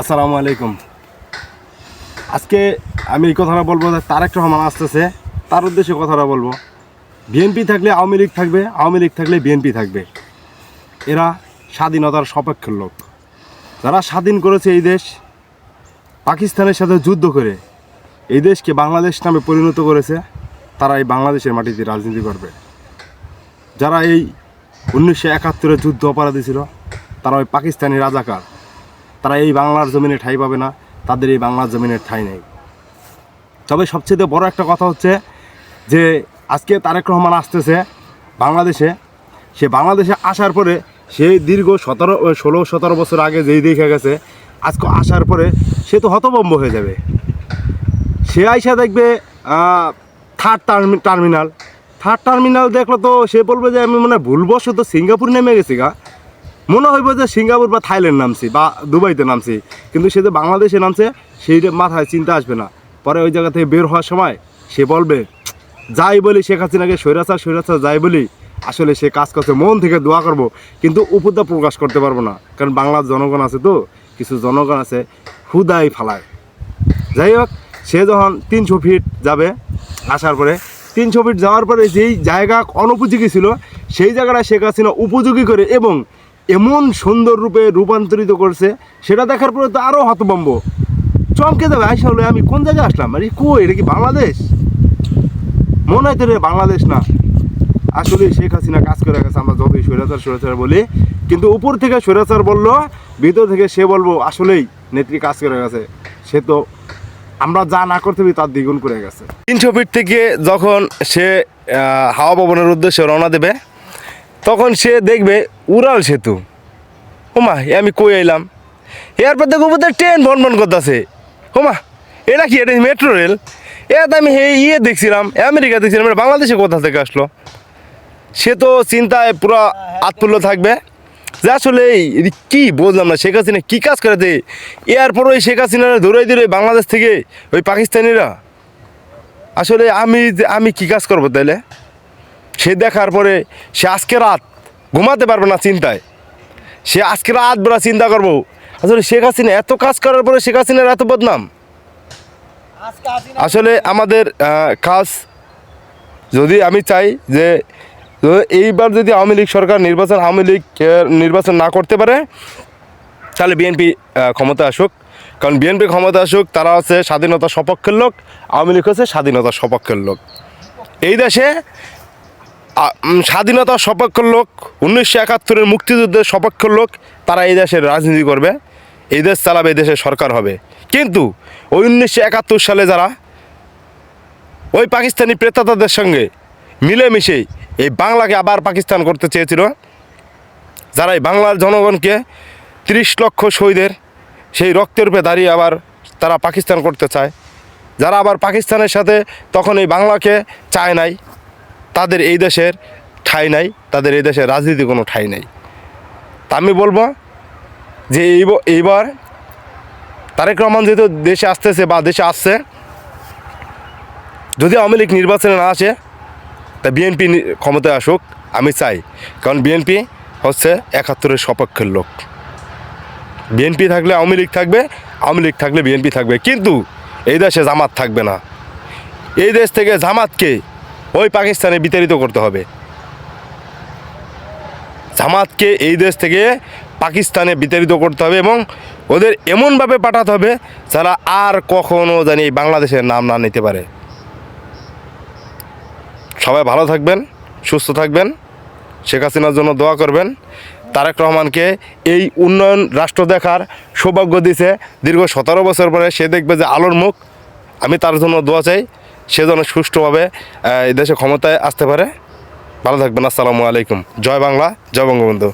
আসসালামু আলাইকুম। আজকে আমি এই কথাটা বলব যে তারেক রহমান আসতেছে, তার উদ্দেশ্যে কথাটা বলব। বিএনপি থাকলে আওয়ামী লীগ থাকবে, আওয়ামী লীগ থাকলে বিএনপি থাকবে। এরা স্বাধীনতার সপক্ষের লোক। যারা স্বাধীন করেছে এই দেশ, পাকিস্তানের সাথে যুদ্ধ করে এই দেশকে বাংলাদেশ নামে পরিণত করেছে, তারা এই বাংলাদেশের মাটিতে রাজনীতি করবে। যারা এই উনিশশো একাত্তরে যুদ্ধ অপরাধী ছিল, তারা ওই পাকিস্তানি রাজাকার। তারা এই বাংলার জমিনে ঠাঁই পাবে না, তাদের এই বাংলার জমিনের ঠাঁই নেই। তবে সবচেয়ে বড় একটা কথা হচ্ছে যে, আজকে তারেক রহমান আসতেছে বাংলাদেশে। সে বাংলাদেশে আসার পরে সেই দীর্ঘ সতেরো ষোলো, সতেরো বছর আগে যেই দেখে গেছে, আজকে আসার পরে সে তো হতভম্ব হয়ে যাবে। সে আইসা দেখবে থার্ড টার্মিনাল থার্ড টার্মিনাল দেখল তো সে বলবে যে, আমি মানে ভুলবশত সিঙ্গাপুর নেমে গেছি গা। মনে হইব যে সিঙ্গাপুর বা থাইল্যান্ড নামছি বা দুবাইতে নামছি, কিন্তু সে যে বাংলাদেশে নামছে সেই মাথায় চিন্তা আসবে না। পরে ওই জায়গা থেকে বের হওয়ার সময় সে বলবে, যাই বলি শেখ হাসিনাকে, স্বৈরাচার স্বৈরাচার যাই বলি, আসলে সে কাজ করছে, মন থেকে দোয়া করব। কিন্তু উপদা প্রকাশ করতে পারব না, কারণ বাংলার জনগণ আছে তো, কিছু জনগণ আছে হুদাই ফালায়। যাই হোক, সে যখন তিনশো ফিট যাবে, আসার পরে, তিনশো ফিট যাওয়ার পরে যেই জায়গা অনুপযোগী ছিল, সেই জায়গাটা শেখ হাসিনা উপযোগী করে এবং এমন সুন্দর রূপে রূপান্তরিত করছে, সেটা দেখার পরে তো আরও হতবম্ব চমকে যাবে, আইসা হলো আমি কোন জায়গায় আসলাম? আরে কো এটা কি বাংলাদেশ? মনে হয় তো বাংলাদেশ না। আসলে শেখ হাসিনা কাজ করে গেছে, আমরা যতই স্বৈরাচার স্বৈরাচার বলি, কিন্তু উপর থেকে স্বৈরাচার বলল, ভিতর থেকে সে বলব, আসলেই নেত্রী কাজ করে গেছে। সে তো আমরা যা না করতে তার দ্বিগুণ করে গেছে। তিনশো ফিট থেকে যখন সে হাওয়া ভবনের উদ্দেশ্যে রওনা দেবে, তখন সে দেখবে উড়াল সেতু। হোমা আমি কই এলাম এরপর দেখো বোধহয় ট্রেন ভন ভন করতেছে। হোমা এটা কি, এটা মেট্রো রেল? এটা আমি হে ইয়ে দেখছিলাম, আমেরিকা দেখছিলাম, এটা বাংলাদেশে কোথা থেকে আসলো? সে তো চিন্তায় পুরো আতপুল্য থাকবে। যে আসলে কি বললাম না, শেখ হাসিনা কী কাজ করেছে এরপর ওই শেখ হাসিনারা দৌড়াই দৌড়াই বাংলাদেশ থেকে ওই পাকিস্তানিরা? আসলে আমি আমি কী কাজ করব তাইলে? সে দেখার পরে সে আজকে রাত ঘুমাতে পারবে না চিন্তায়। সে আজকে রাত বেলা চিন্তা করব, আসলে শেখ হাসিনা এত কাজ করার পরে শেখ হাসিনার এত বদনাম। আসলে আমাদের কাজ, যদি আমি চাই যে এইবার যদি আওয়ামী লীগ সরকার নির্বাচন, আওয়ামী লীগ নির্বাচন না করতে পারে, তাহলে বিএনপি ক্ষমতা আসুক। কারণ বিএনপি ক্ষমতা আসুক, তারা হচ্ছে স্বাধীনতা সপক্ষের লোক, আওয়ামী লীগ হচ্ছে স্বাধীনতা সপক্ষের লোক। এই দেশে স্বাধীনতার সপক্ষের লোক, উনিশশো একাত্তরের মুক্তিযুদ্ধের সপক্ষ লোক, তারা এই দেশের রাজনীতি করবে, এই দেশ চালাবে, এই দেশের সরকার হবে। কিন্তু ওই উনিশশো একাত্তর সালে যারা ওই পাকিস্তানি প্রেতাতাদের সঙ্গে মিলেমিশে এই বাংলাকে আবার পাকিস্তান করতে চেয়েছিল, যারা এই বাংলার জনগণকে তিরিশ লক্ষ শহীদের সেই রক্তের রূপে দাঁড়িয়ে আবার তারা পাকিস্তান করতে চায়, যারা আবার পাকিস্তানের সাথে তখন এই বাংলাকে চায় নাই। তাদের এই দেশের ঠাই নাই, তাদের এই দেশের রাজনীতি কোনো ঠাই নাই। তা আমি বলব যে এইবার তারেক রহমান যেহেতু দেশে আসতেছে বা দেশে আসছে, যদি আওয়ামী লীগ নির্বাচনে না আসে, তা বিএনপি ক্ষমতায় আসুক, আমি চাই। কারণ বিএনপি হচ্ছে একাত্তরের সপক্ষের লোক। বিএনপি থাকলে আওয়ামী লীগ থাকবে, আওয়ামী লীগ থাকলে বিএনপি থাকবে। কিন্তু এই দেশে জামাত থাকবে না। এই দেশ থেকে জামাতকে ওই পাকিস্তানে বিতাড়িত করতে হবে। জামাতকে এই দেশ থেকে পাকিস্তানে বিতাড়িত করতে হবে এবং ওদের এমনভাবে পাঠাতে হবে যারা আর কখনো জানি বাংলাদেশের নাম না নিতে পারে। সবাই ভালো থাকবেন, সুস্থ থাকবেন, শেখ হাসিনার জন্য দোয়া করবেন। তারেক রহমানকে এই উন্নয়ন রাষ্ট্র দেখার সৌভাগ্য দিছে। দীর্ঘ সতেরো বছর পরে সে দেখবে যে আলোর মুখ। আমি তার জন্য দোয়া চাই। সে যেন সুষ্ঠুভাবে এই দেশে ক্ষমতায় আসতে পারে। ভালো থাকবেন, আসসালামু আলাইকুম। জয় বাংলা, জয় বঙ্গবন্ধু।